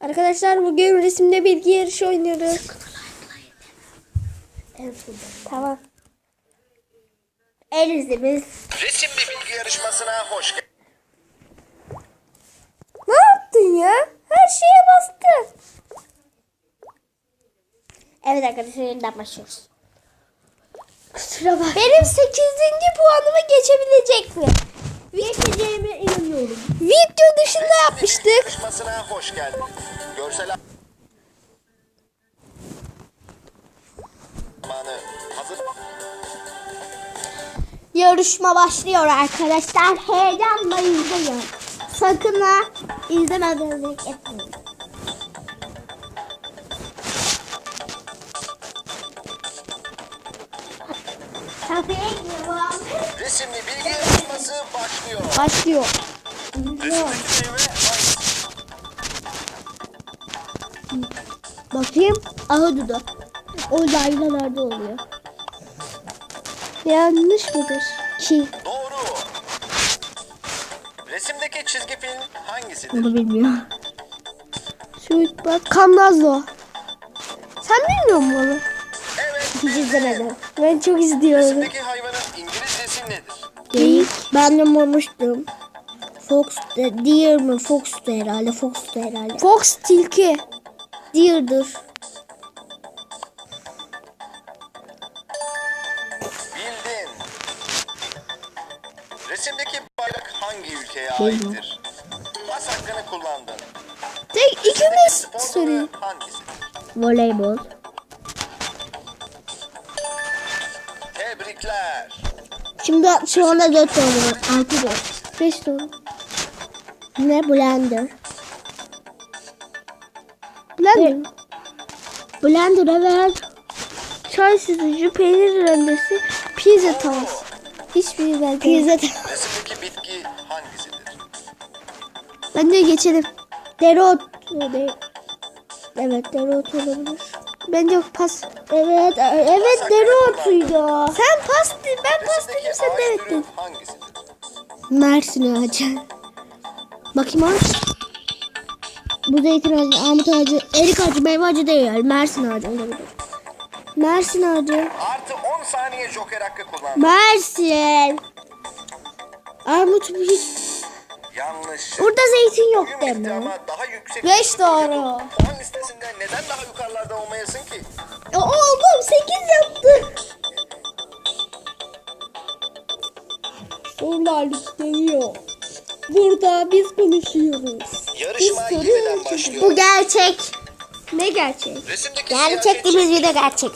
Arkadaşlar bugün resimde bilgi yarışı oynuyoruz. Tamam. El izimiz. Resimli bilgi yarışmasına hoş geldin. Ne yaptın ya? Her şeye bastın. Evet arkadaşlar yeniden başlıyoruz. Kusura bak. Benim 8. puanımı geçebilecek mi? Geçeceğime inanıyorum. Video dışında yapmıştık. Yarışmasına hoş geldin. Görsel zamanı hazır. Yarışma başlıyor arkadaşlar. Heyecanla izleyin. Sakın ha izlemeden etmeyin. Kafeye gidiyorum. Resimli bilgi yarışması başlıyor. Başlıyor. Resimdeki meyve hangisi? Bakayım. Ahududu. O oluyor. Yanlış mıdır? Ki. Doğru. Resimdeki çizgi film hangisidir? Bunu bilmiyor. Şu bak Kamnazlo. Sen bilmiyor musun onu? Evet. Hiç izlemedim. Ben çok izliyorum. Resimdeki İngilizcesi Geyik. Ben de mormuştum. Fox de, deer mi? Fox'tu herhalde. Fox'tu herhalde. Fox tilki. Deer'dır. Bildin. Resimdeki bayrak hangi ülkeye aittir? Pas hakkını kullandın. Tek ikimiz Spor hangisidir? Voleybol. Tebrikler. Şimdi şu anda 4 tane var. 6 var. 5 tane. Ne blender? Blender. Blender evet. Çay süzücü, peynir rendesi, pizza tavası. Hiçbiri ben Pizza tavası. Bitki hangisidir? Bence geçelim. Dereotu değil. Evet dereotu olabilir. Bence pas. Evet evet dereotuydu. Sen pas ben pas dedim sen de evet dedin. Mersin ağacı. Bakayım ağaç. Bu zeytin ağacı, armut ağacı, erik ağacı, meyve ağacı değil. Mersin ağacı olabilir. Mersin ağacı. Artı 10 saniye joker hakkı kullandın. Mersin. Armut hiç. Yanlış. Burada zeytin yok deme. ama daha yüksek. Beş bir doğru. Puan listesinde neden daha yukarılarda olmayasın ki? Ya oğlum 8 yaptı. Sorular listeliyor. Burada biz konuşuyoruz. Yarışma 7'den başlıyor. Bu gerçek. Ne gerçek? Resimdeki Gerçek siyasetçi dediğimiz video gerçek.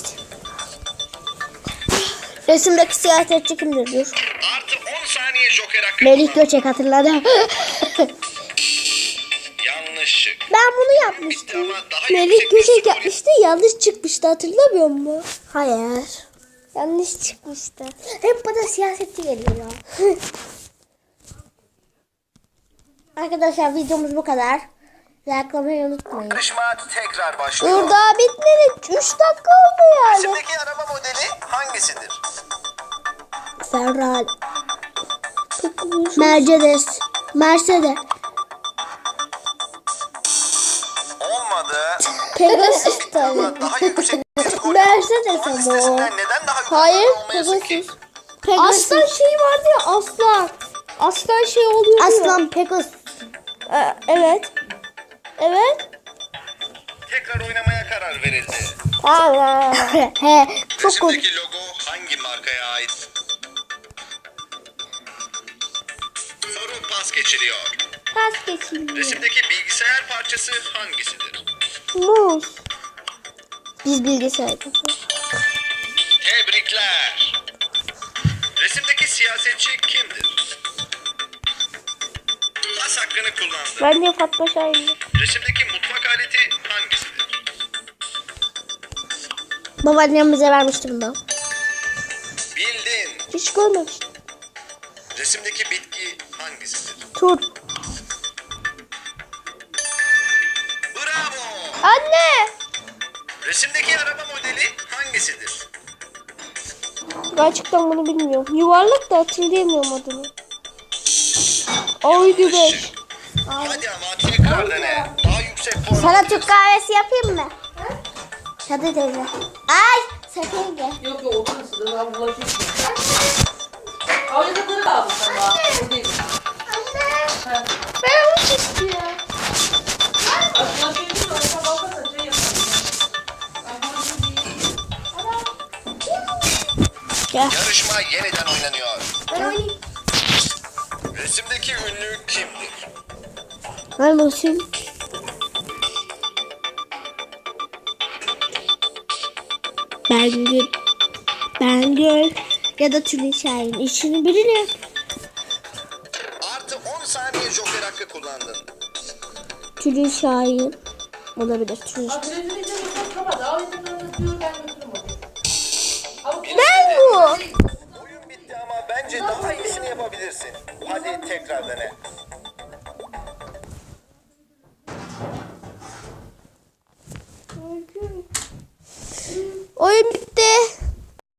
Resimdeki siyasetçi kimdir diyor. Melih. Göçek hatırladım. Yanlış şık. ben bunu yapmıştım. Melih Göçek yapmıştı yanlış çıkmıştı hatırlamıyor musun? Hayır. Yanlış çıkmıştı. Hep bana siyasetçi geliyor ya. Arkadaşlar videomuz bu kadar. Like'lamayı unutmayın. Yarışma tekrar başlıyor. Burada bitmedi. 3 dakika oldu yani. Resimdeki araba modeli hangisidir? Ferrari. Mercedes. Mercedes. Olmadı. Pegasus Bitti ama daha yüksek bir skor. Mercedes Puan ama o. listesinden neden daha yukarılarda Hayır, olmayasın ki? Pegasus. Aslan şey vardı ya aslan. Aslan şey oluyor. Aslan Pegasus. evet. Evet. Tekrar oynamaya karar verildi. Allah. He, çok komik. Resimdeki logo pas geçiliyor. Pas geçiliyor. Resimdeki bilgisayar parçası hangisidir? Muz. Biz bilgisayar. Tebrikler. Resimdeki siyasetçi kimdir? Pas hakkını kullandı. Ben de Fatma Şahin. Resimdeki mutfak aleti hangisidir? Babaannem bize vermişti bunu. Bildin. Hiç görmemiştim. Resimdeki bitki hangisidir? Tur. Bravo. Anne. Resimdeki araba modeli hangisidir? Gerçekten bunu bilmiyorum. Yuvarlak da hatırlayamıyorum adını. Oydu 5. Hadi ama tekrar dene. Daha yüksek puan Sana. Türk kahvesi yapayım mı? Hadi teyze. Ay sakın gel. Yok yok oturun siz de daha bulaşıyorsun. Oyuncakları da aldın sen daha. O değil. Anne. Gel. Yarışma yeniden oynanıyor. Ben. Resimdeki ünlü kimdir? Ben bakayım. Bengül. Bengül. Ya da Tülin Şahin. İşini birini. Artı 10 saniye joker hakkı kullandın. Tülin Şahin. Olabilir Tülin Şahin. Oyuncaklarını bu. Oyun bitti ama bence daha iyisini yapabilirsin. Hadi tekrar dene.